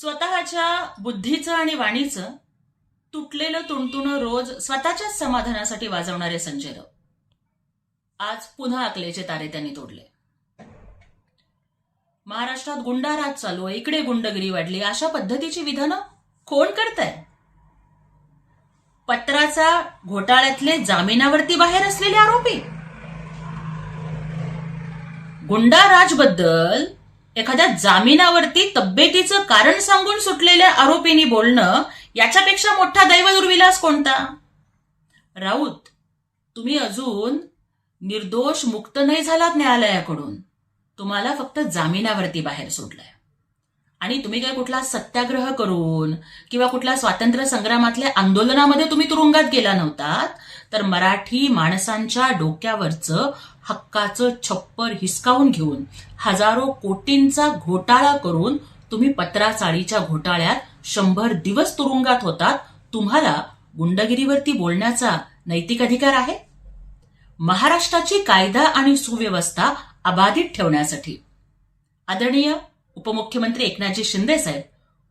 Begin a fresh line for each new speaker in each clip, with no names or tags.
स्वतःच्या बुद्धीचं आणि वाणीचं तुटलेलं तुणतुणं रोज स्वतःच्याच समाधानासाठी वाजवणारे संजय राऊत. आज पुन्हा अकलेचे तारे त्यांनी तोडले. महाराष्ट्रात गुंडाराज चालू आहे इकडे गुंडगिरी वाढली. अशा पद्धतीची विधानं कोण करताय? पत्राचा घोटाळ्यातले जामिनावरती बाहेर असलेले आरोपी. गुंडाराजबद्दल एखाद्या जामिनावरती तब्येतीचं कारण सांगून सुटलेल्या आरोपींनी बोलणं याच्यापेक्षा मोठा दैवदुर्विलास कोणता? राऊत तुम्ही अजून निर्दोष मुक्त नाही झालात न्यायालयाकडून. तुम्हाला फक्त जामिनावरती बाहेर सोडलंय. आणि तुम्ही काय कुठला सत्याग्रह करून किंवा कुठल्या स्वातंत्र्य संग्रामातल्या आंदोलनामध्ये तुम्ही तुरुंगात गेला नव्हतात तर मराठी माणसांच्या डोक्यावरचं हक्काचं छप्पर हिसकावून घेऊन हजारो कोटींचा घोटाळा करून तुम्ही पत्राचाळीच्या घोटाळ्यात शंभर दिवस तुरुंगात होतात तुम्हाला गुंडगिरीवरती बोलण्याचा नैतिक अधिकार आहे? महाराष्ट्राची कायदा आणि सुव्यवस्था अबाधित ठेवण्यासाठी. आदरणीय उपमुख्यमंत्री एकनाथजी शिंदे साहेब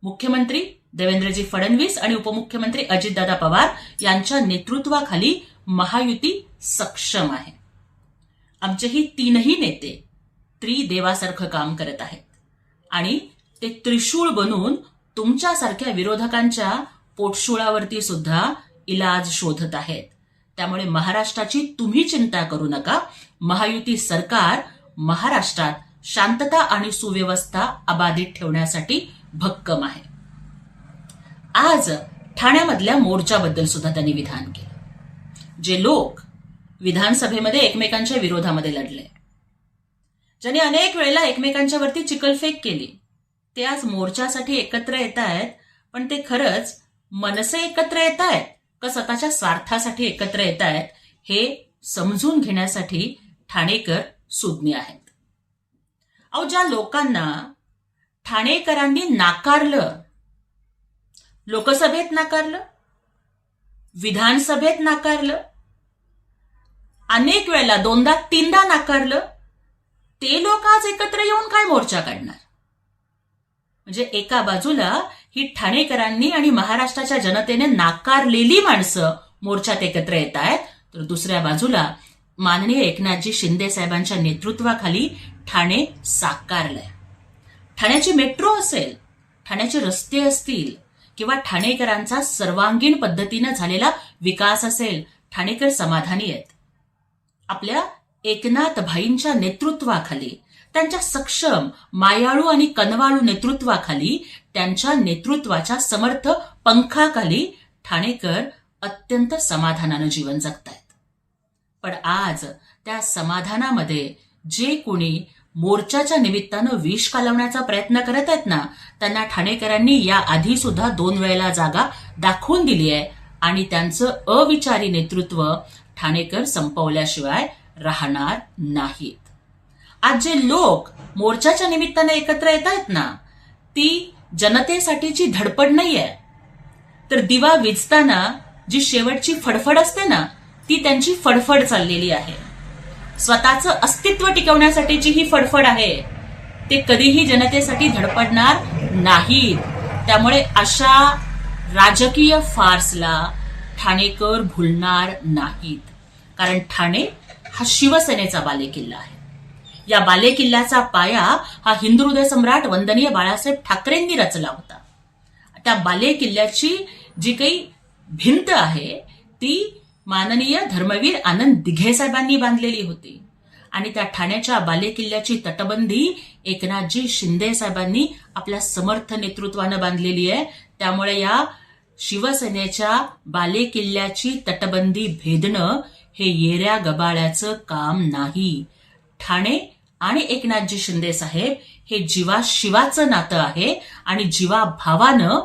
मुख्यमंत्री देवेंद्रजी फडणवीस आणि उपमुख्यमंत्री अजितदादा पवार यांच्या नेतृत्वाखाली महायुती सक्षम आहे. आमचेही तीनही नेते त्रिदेवासारखं काम करत आहेत. आणि ते त्रिशूळ बनून तुमच्यासारख्या विरोधकांच्या पोटशुळावरती सुद्धा इलाज शोधत आहेत. त्यामुळे महाराष्ट्राची तुम्ही चिंता करू नका. महायुती सरकार महाराष्ट्रात शांतता आणि सुव्यवस्था अबाधित ठेवण्यासाठी भक्कम आहे. आज ठाण्यामधल्या मोर्चाबद्दल सुद्धा त्यांनी विधान केलं. जे लोक विधानसभेमध्ये एकमेकांच्या विरोधामध्ये लढले. ज्यांनी अनेक वेळेला एकमेकांच्या वरती चिकलफेक केली. ते आज मोर्चासाठी एकत्र येत आहेत पण ते खरंच मनसे एकत्र येत आहेत का स्वतःच्या स्वार्थासाठी एकत्र येत आहेत हे समजून घेण्यासाठी ठाणेकर सुज्ञ आहेत. अहो ज्या लोकांना ठाणेकरांनी नाकारलं लोकसभेत नाकारलं विधानसभेत नाकारलं अनेक वेळेला दोनदा तीनदा नाकारलं ते लोक आज एकत्र येऊन काय मोर्चा काढणार? म्हणजे एका बाजूला ही ठाणेकरांनी आणि महाराष्ट्राच्या जनतेने नाकारलेली माणसं मोर्चात एकत्र येत आहेत तर दुसऱ्या बाजूला माननीय एकनाथजी शिंदे साहेबांच्या नेतृत्वाखाली ठाणे साकारलंय. ठाण्याची मेट्रो असेल ठाण्याचे रस्ते असतील किंवा ठाणेकरांचा सर्वांगीण पद्धतीनं झालेला विकास असेल ठाणेकर समाधानी आहेत. आपल्या एकनाथ भाईंच्या नेतृत्वाखाली त्यांच्या सक्षम मायाळू आणि कनवाळू नेतृत्वाखाली त्यांच्या नेतृत्वाच्या समर्थ पंखाखाली ठाणेकर अत्यंत समाधानानं जीवन जगतायत. पण आज त्या समाधानामध्ये जे कोणी मोर्चाच्या निमित्तानं विष कालवण्याचा प्रयत्न करत आहेत ना त्यांना ठाणेकरांनी या आधी सुद्धा दोन वेळेला जागा दाखवून दिली आहे आणि त्यांचं अविचारी नेतृत्व ठाणेकर संपवल्याशिवाय राहणार नाहीत. आज जे लोक मोर्चाच्या निमित्ताने एकत्र येत आहेत ना ती जनतेसाठीची धडपड नाहीये. तर दिवा विजताना जी शेवटची फडफड असते ना ती त्यांची फडफड चाललेली आहे. स्वतःचं अस्तित्व टिकवण्यासाठीची ही फडफड आहे ते कधीही जनतेसाठी धडपडणार नाहीत. त्यामुळे अशा राजकीय फार्सला ठाणेकर भुलणार नाहीत. कारण ठाणे हा शिवसेनेचा बालेकिल्ला आहे. या बालेकिल्ल्याचा पाया हा हिंदू हृदय सम्राट वंदनीय बाळासाहेब ठाकरेंनी रचला होता. त्या बालेकिल्ल्याची जी काही भिंत आहे ती माननीय धर्मवीर आनंद दिघे साहेबांनी बांधलेली होती. आणि त्या ठाण्याच्या बालेकिल्ल्याची तटबंदी एकनाथजी शिंदे साहेबांनी आपल्या समर्थ नेतृत्वानं बांधलेली आहे. त्यामुळे या शिवसेनेच्या बालेकिल्ल्याची तटबंदी भेदणं हे येऱ्या गबाळ्याचं काम नाही. ठाणे आणि एकनाथजी शिंदे साहेब हे जीवा शिवाचं नातं आहे आणि जीवा भावानं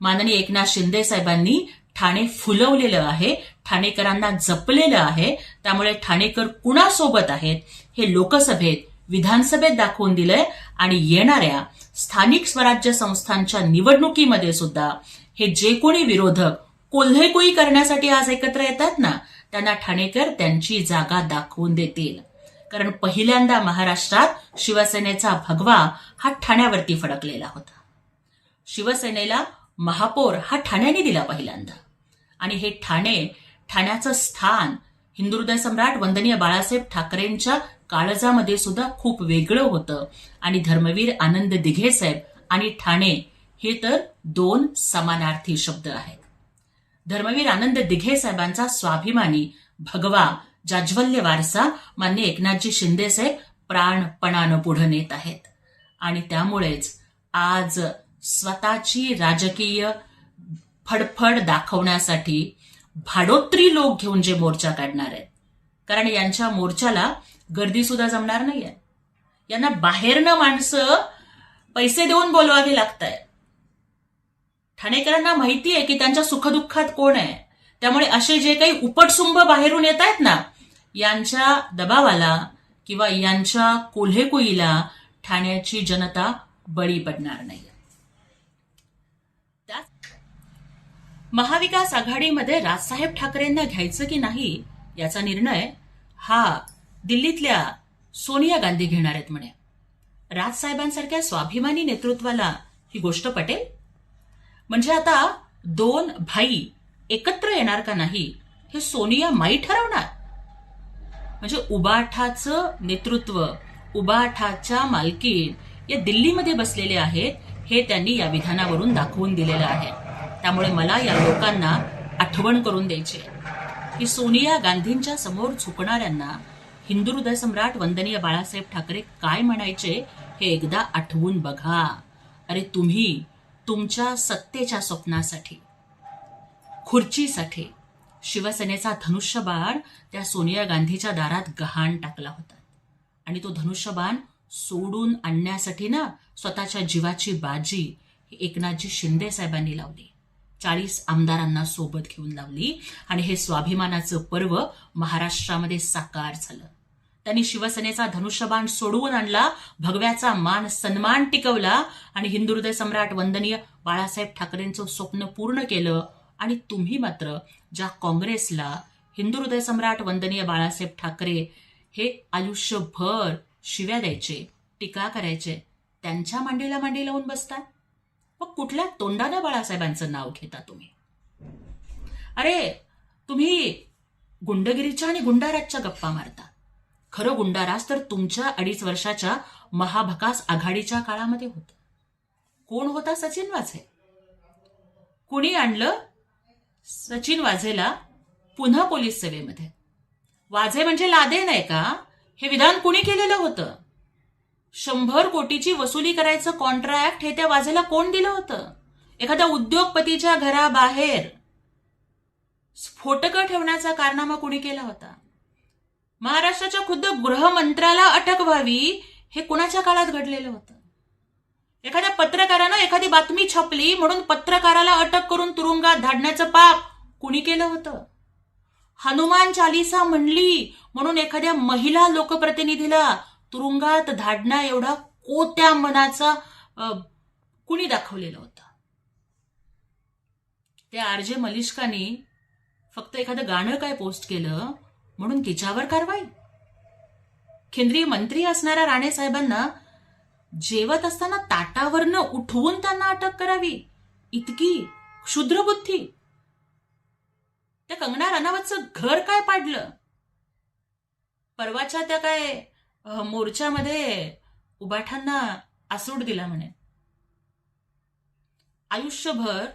माननीय एकनाथ शिंदे साहेबांनी ठाणे फुलवलेलं आहे ठाणेकरांना जपलेलं आहे त्यामुळे ठाणेकर कुणासोबत आहेत हे लोकसभेत विधानसभेत दाखवून दिलंय आणि येणाऱ्या स्थानिक स्वराज्य संस्थांच्या निवडणुकीमध्ये सुद्धा हे जे कोणी विरोधक कोल्हेकुई करण्यासाठी आज एकत्र येतात ना त्यांना ठाणेकर त्यांची जागा दाखवून देतील. कारण पहिल्यांदा महाराष्ट्रात शिवसेनेचा भगवा हा ठाण्यावरती फडकलेला होता. शिवसेनेला महापौर हा ठाण्याने दिला पहिल्यांदा. आणि हे ठाणे ठाण्याचं स्थान हिंदुहृदय सम्राट वंदनीय बाळासाहेब ठाकरेंच्या काळजामध्ये सुद्धा खूप वेगळं होतं. आणि धर्मवीर आनंद दिघे साहेब आणि ठाणे हे तर दोन समानार्थी शब्द आहेत. धर्मवीर आनंद दिघे साहेबांचा स्वाभिमानी भगवा जाज्वल्य वारसा मान्य एकनाथजी शिंदे साहेब प्राणपणानं पुढे नेत आहेत. आणि त्यामुळेच आज स्वतःची राजकीय फडफड दाखवण्यासाठी भाडोत्री लोक घेऊन जे मोर्चा काढणार आहेत. कारण यांच्या मोर्चाला गर्दी सुद्धा जमणार नाहीये. यांना बाहेरनं माणसं पैसे देऊन बोलवावी लागत आहे ठाणेकरांना माहिती आहे की त्यांच्या सुखदुःखात कोण आहे. त्यामुळे असे जे काही उपटसुंब बाहेरून येत आहेत ना यांच्या दबावाला किंवा यांच्या कोल्हेकुईला ठाण्याची जनता बळी पडणार नाही त्याच- महाविकास आघाडीमध्ये राजसाहेब ठाकरेंना घ्यायचं की नाही याचा निर्णय हा दिल्लीतल्या सोनिया गांधी घेणार आहेत म्हणे. राजसाहेबांसारख्या स्वाभिमानी नेतृत्वाला ही गोष्ट पटेल? म्हणजे आता दोन भाई एकत्र येणार का नाही हे सोनिया माई ठरवणार? म्हणजे उबाठाचं नेतृत्व उबाठाच्या मालकीन या दिल्लीमध्ये बसलेले आहेत हे त्यांनी या विधानावरून दाखवून दिलेलं आहे. त्यामुळे मला या लोकांना आठवण करून द्यायची की सोनिया गांधींच्या समोर झुकणाऱ्यांना हिंदू हृदय सम्राट वंदनीय बाळासाहेब ठाकरे काय म्हणायचे हे एकदा आठवून बघा. अरे तुम्ही तुमच्या सत्तेच्या स्वप्नासाठी खुर्चीसाठी शिवसेनेचा धनुष्यबाण त्या सोनिया गांधीच्या दारात गहाण टाकला होता. आणि तो धनुष्यबाण सोडून आणण्यासाठी ना स्वतःच्या जीवाची बाजी ही एकनाथजी शिंदे साहेबांनी लावली. चाळीस आमदारांना सोबत घेऊन लावली आणि हे स्वाभिमानाचं पर्व महाराष्ट्रामध्ये साकार झालं. त्यांनी शिवसेनेचा धनुष्यबाण सोडवून आणला भगव्याचा मान सन्मान टिकवला आणि हिंदू हृदय सम्राट वंदनीय बाळासाहेब ठाकरेंचं स्वप्न पूर्ण केलं आणि तुम्ही मात्र ज्या काँग्रेसला हिंदू हृदय सम्राट वंदनीय बाळासाहेब ठाकरे हे आयुष्यभर शिव्या द्यायचे टीका करायचे त्यांच्या मांडीला मांडी लावून बसतात? मग कुठल्या तोंडानं बाळासाहेबांचं नाव घेता तुम्ही? अरे तुम्ही गुंडगिरीच्या आणि गुंडाराजच्या गप्पा मारता. खरं गुंडाराज तर तुमच्या अडीच वर्षाच्या महाभकास आघाडीच्या काळामध्ये होत. कोण होता सचिन वाझे? कुणी आणलं सचिन वाझेला पुन्हा पोलीस सेवेमध्ये? वाझे म्हणजे लादे नाही का? हे विधान कुणी केलेलं होतं? शंभर कोटीची वसुली करायचं कॉन्ट्रॅक्ट हे त्या वाझेला कोण दिलं होतं? एखाद्या उद्योगपतीच्या घराबाहेर स्फोटकं ठेवण्याचा कारनामा कुणी केला होता? महाराष्ट्राच्या खुद्द गृहमंत्र्याला अटक व्हावी हे कुणाच्या काळात घडलेलं होतं? एखाद्या पत्रकारानं एखादी बातमी छापली म्हणून पत्रकाराला अटक करून तुरुंगात धाडण्याचं पाप कुणी केलं होतं? हनुमान चालिसा म्हणली म्हणून एखाद्या महिला लोकप्रतिनिधीला तुरुंगात धाडणा एवढा कोत्या मनाचा कुणी दाखवलेला होता? त्या आरजे मलिष्कानी फक्त एखादं गाणं काय पोस्ट केलं म्हणून तिच्यावर कारवाई? केंद्रीय मंत्री असणाऱ्या राणे साहेबांना जेवत असताना ताटावरनं उठवून त्यांना अटक करावी. इतकी क्षुद्र बुद्धी. त्या कंगना राणावतचं घर काय पाडलं? परवाच्या त्या काय मोर्चामध्ये उबाठांना आसूड दिला म्हणे. आयुष्यभर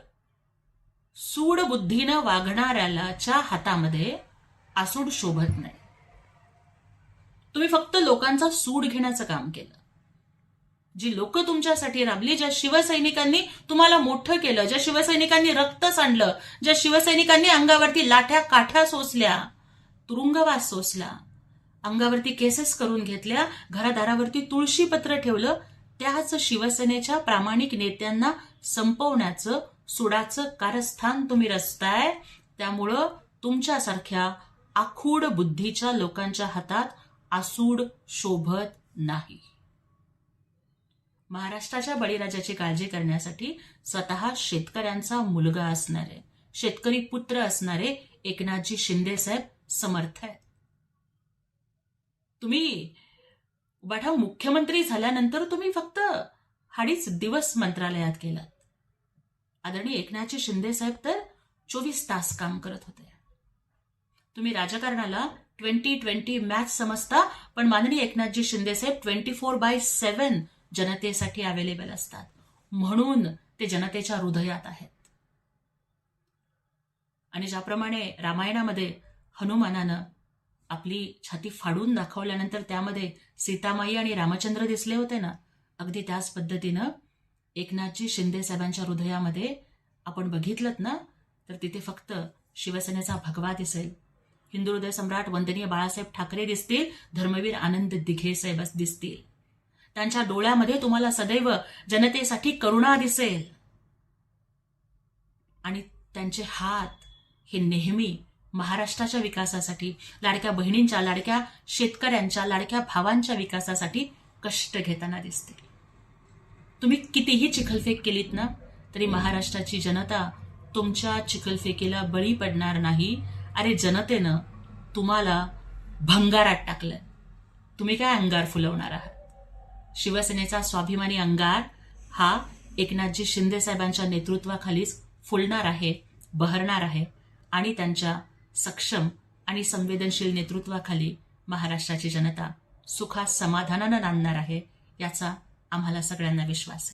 सूड बुद्धीनं वागणाऱ्यालाच्या हातामध्ये आसूड शोभत नाही. तुम्ही फक्त लोकांचा सूड घेण्याचं काम केलं. जी लोक तुमच्यासाठी राबली ज्या शिवसैनिकांनी तुम्हाला मोठं केलं ज्या शिवसैनिकांनी रक्त सांडलं ज्या शिवसैनिकांनी अंगावरती लाठ्या काठ्या सोसल्या तुरुंगवास सोसला अंगावरती केसेस करून घेतल्या घरादारावरती तुळशी पत्र ठेवलं त्याच शिवसेनेच्या प्रामाणिक नेत्यांना संपवण्याचं सुडाचं कारस्थान तुम्ही रचताय त्यामुळं तुमच्यासारख्या आखूड बुद्धीच्या लोकांच्या हातात आसूड शोभत नाही. महाराष्ट्राच्या बळीराजाची काळजी करण्यासाठी स्वतः शेतकऱ्यांचा मुलगा असणारे शेतकरी पुत्र असणारे एकनाथजी शिंदे साहेब समर्थ आहेत. तुम्ही उबाठा मुख्यमंत्री झाल्यानंतर तुम्ही फक्त हाडीच दिवस मंत्रालयात गेलात आदरणीय एकनाथजी शिंदे साहेब तर चोवीस तास काम करत होते. तुम्ही राजकारणाला ट्वेंटी ट्वेंटी मॅच समजता पण माननीय एकनाथजी शिंदे साहेब ट्वेंटी फोर बाय सेव्हन जनतेसाठी अवेलेबल असतात. म्हणून ते जनतेच्या हृदयात आहेत. आणि ज्याप्रमाणे रामायणामध्ये हनुमानानं आपली छाती फाडून दाखवल्यानंतर त्यामध्ये सीतामाई आणि रामचंद्र दिसले होते ना? अगदी त्याच पद्धतीनं एकनाथजी शिंदे साहेबांच्या हृदयामध्ये आपण बघितलं ना? तर तिथे फक्त शिवसेनेचा भगवा दिसेल. हिंदू हृदय सम्राट वंदनीय बाळासाहेब ठाकरे दिसतील धर्मवीर आनंद दिघे साहेब दिसतील. त्यांच्या डोळ्यामध्ये तुम्हाला सदैव जनतेसाठी करुणा दिसेल. आणि त्यांचे हात हे नेहमी महाराष्ट्राच्या विकासासाठी लाडक्या बहिणींच्या लाडक्या शेतकऱ्यांच्या लाडक्या भावांच्या विकासासाठी कष्ट घेताना दिसते. तुम्ही कितीही चिखलफेक केलीत ना तरी महाराष्ट्राची जनता तुमच्या चिखलफेकीला बळी पडणार नाही. अरे जनतेनं तुम्हाला भंगारात टाकलं तुम्ही काय अंगार फुलवणार आहात? शिवसेनेचा स्वाभिमानी अंगार हा एकनाथजी शिंदे साहेबांच्या नेतृत्वाखालीच फुलणार आहे बहरणार आहे आणि त्यांच्या सक्षम आणि संवेदनशील नेतृत्वाखाली महाराष्ट्राची जनता सुखात समाधानानं नांदणार आहे याचा आम्हाला सगळ्यांना विश्वास आहे.